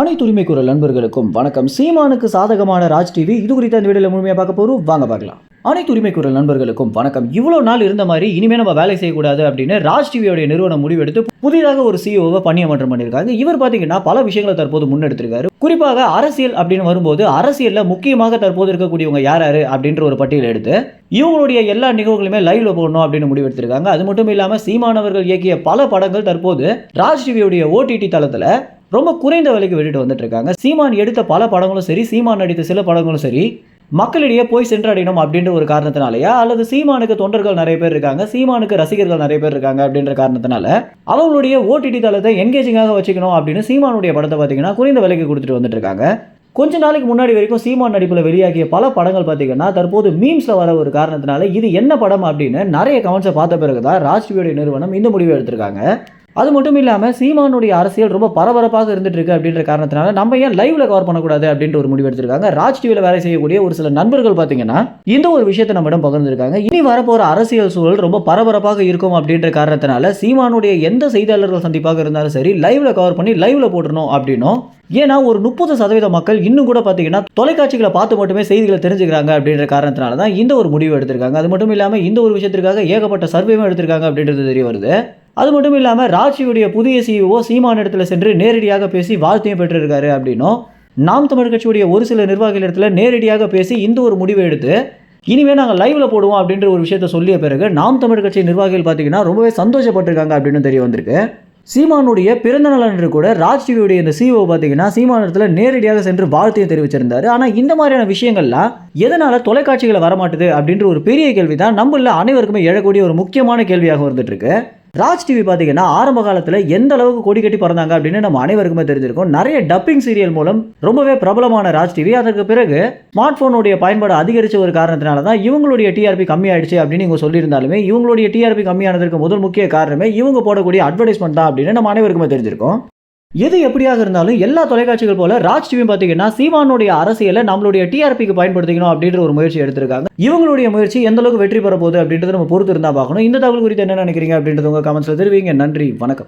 அனைத்து உரிமை குரல் நண்பர்களுக்கும் வணக்கம். சீமானுக்கு சாதகமான ராஜ் டிவி இது குறித்த இந்த வீடியோவில் முழுமையாக பார்க்க போகிறோம் வாங்க பார்க்கலாம். அனைத்து உரிமை குரல் நண்பர்களுக்கும் வணக்கம். இவ்வளோ நாள் இருந்த மாதிரி இனிமேல் நம்ம வேலை செய்யக்கூடாது அப்படின்னு ராஜ் டிவியோடைய நிறுவனம் முடிவெடுத்து புதிதாக ஒரு சிஓவை பணியமற்றம் பண்ணியிருக்காங்க. இவர் பார்த்தீங்கன்னா பல விஷயங்களை தற்போது முன்னெடுத்திருக்காரு. குறிப்பாக அரசியல் அப்படின்னு வரும்போது அரசியலில் முக்கியமாக தற்போது இருக்கக்கூடியவங்க யார் யார் அப்படின்ற ஒரு பட்டியல் எடுத்து இவங்களுடைய எல்லா நிகழ்வுகளுமே லைவ்ல போடணும் அப்படின்னு முடிவெடுத்திருக்காங்க அது மட்டும் இல்லாமல் சீமானவர்கள் இயக்கிய பல படங்கள் தற்போது ராஜ் டிவியுடைய ஓடிடி தளத்தில் ரொம்ப குறைந்த விலைக்கு விட்டுட்டு வந்துட்டு இருக்காங்க. சீமான் எடுத்த பல படங்களும் சரி சீமான் நடித்த சில படங்களும் சரி மக்களிடையே போய் சென்றடையணும் அப்படின்ற ஒரு காரணத்தினாலயா? அல்லது சீமானுக்கு தொண்டர்கள் நிறைய பேர் இருக்காங்க சீமானுக்கு ரசிகர்கள் நிறைய பேர் இருக்காங்க அப்படின்ற காரணத்தினால அவங்களுடைய ஓடிடி தளத்தை என்கேஜிங்காக வச்சுக்கணும் அப்படின்னு சீமானுடைய படத்தை பார்த்தீங்கன்னா குறைந்த விலைக்கு கொடுத்துட்டு வந்துட்டு இருக்காங்க. கொஞ்ச நாளைக்கு முன்னாடி வரைக்கும் சீமான் நடிப்பில் வெளியாகிய பல படங்கள் பார்த்தீங்கன்னா தற்போது மீம்ஸில் வர ஒரு காரணத்தினால இது என்ன படம் அப்படின்னு நிறைய கமெண்ட்ஸை பார்த்த பிறகு தான் ராஜ்வியோடைய நிறுவனம் இந்த முடிவை எடுத்திருக்காங்க. அது மட்டும் இல்லாமல் சீமானுடைய அரசியல் ரொம்ப பரபரப்பாக இருந்துட்டு இருக்கு அப்படின்ற காரணத்தினால நம்ம ஏன் லைவ்ல கவர் பண்ணக்கூடாது அப்படின்ற ஒரு முடிவு எடுத்திருக்காங்க. ராஜ் டிவியில் வேலை செய்யக்கூடிய ஒரு சில நண்பர்கள் பார்த்தீங்கன்னா இந்த ஒரு விஷயத்தை நம்மிடம் பகிர்ந்திருக்காங்க. இனி வரப்போற அரசியல் சூழல் ரொம்ப பரபரப்பாக இருக்கும் அப்படின்ற காரணத்தினால சீமானுடைய எந்த செய்தியாளர்கள் சந்திப்பாக இருந்தாலும் சரி லைவ்ல கவர் பண்ணி லைவ்ல போடணும் அப்படின்னும். ஏன்னா ஒரு முப்பது சதவீத மக்கள் இன்னும் கூட பார்த்தீங்கன்னா தொலைக்காட்சிகளை பார்த்து மட்டுமே செய்திகளை தெரிஞ்சுக்கிறாங்க அப்படின்ற காரணத்தினால தான் இந்த ஒரு முடிவு எடுத்திருக்காங்க. அது மட்டும் இல்லாமல் இந்த ஒரு விஷயத்திற்காக ஏகப்பட்ட சர்வேவும் எடுத்திருக்காங்க அப்படின்றது தெரிய வருது. அது மட்டும் இல்லாமல் ராஜியுடைய புதிய சிஇஓ சீமான இடத்துல சென்று நேரடியாக பேசி வாழ்த்தையும் பெற்றிருக்காரு அப்படின்னும் நாம் தமிழ் கட்சியுடைய ஒரு சில நிர்வாகிகள் இடத்துல நேரடியாக பேசி இந்த ஒரு முடிவை எடுத்து இனிமேல் நாங்கள் லைவ்ல போடுவோம் அப்படின்ற ஒரு விஷயத்த சொல்லிய பிறகு நாம் தமிழ் கட்சி நிர்வாகிகள் பார்த்தீங்கன்னா ரொம்பவே சந்தோஷப்பட்டிருக்காங்க அப்படின்னு தெரிய வந்திருக்கு. சீமானுடைய பிறந்த நாள் கூட ராஜ் டிவியுடைய இந்த சிஓ பார்த்தீங்கன்னா சீமானத்தில் நேரடியாக சென்று வாழ்த்தையும் தெரிவிச்சிருந்தாரு. ஆனால் இந்த மாதிரியான விஷயங்கள்லாம் எதனால் தொலைக்காட்சிகளை வரமாட்டுது அப்படின்ற ஒரு பெரிய கேள்வி தான் நம்மள அனைவருக்குமே எழக்கூடிய ஒரு முக்கியமான கேள்வியாக வந்துட்டு இருக்கு. ராஜ் டிவி பார்த்தீங்கன்னா ஆரம்ப காலத்தில் எந்த அளவுக்கு கொடி கட்டி பிறந்தாங்க அப்படின்னு நம்ம அனைவருக்குமே தெரிஞ்சிருக்கும். நிறைய டப்பிங் சீரியல் மூலம் ரொம்பவே பிரபலமான ராஜ் டிவி. அதற்கு பிறகு ஸ்மார்ட் ஃபோனுடைய பயன்பாடு அதிகரிச்ச ஒரு காரணத்தினால தான் இவங்களுடைய டிஆர்பி கம்மியாயிடுச்சு அப்படின்னு இவங்க சொல்லியிருந்தாலுமே இவங்களுடைய டிஆர்பி கம்மியானதற்கு முதல் முக்கிய காரணமே இவங்க போடக்கூடிய அட்வர்டைஸ்மெண்ட் தான் அப்படின்னு நம்ம அனைவருக்குமே தெரிஞ்சிருக்கும். எது எப்படியாக இருந்தாலும் எல்லா தொலைக்காட்சிகள் போல ராஜ் டிவியும் பார்த்தீங்கன்னா சீமானுடைய அரசியலை நம்மளுடைய டிஆர்பிக்கு பயன்படுத்திக்கணும் அப்படின்ற ஒரு முயற்சி எடுத்திருக்காங்க. இவங்களுடைய முயற்சி எந்த அளவுக்கு வெற்றி பெற போகுது அப்படின்றத நம்ம பொறுத்து இருந்தா பார்க்கணும். இந்த தகவல் குறித்து என்ன நினைக்கிறீங்க அப்படின்றது உங்க கமெண்ட்ஸில் தெரிவிங்க. நன்றி. வணக்கம்.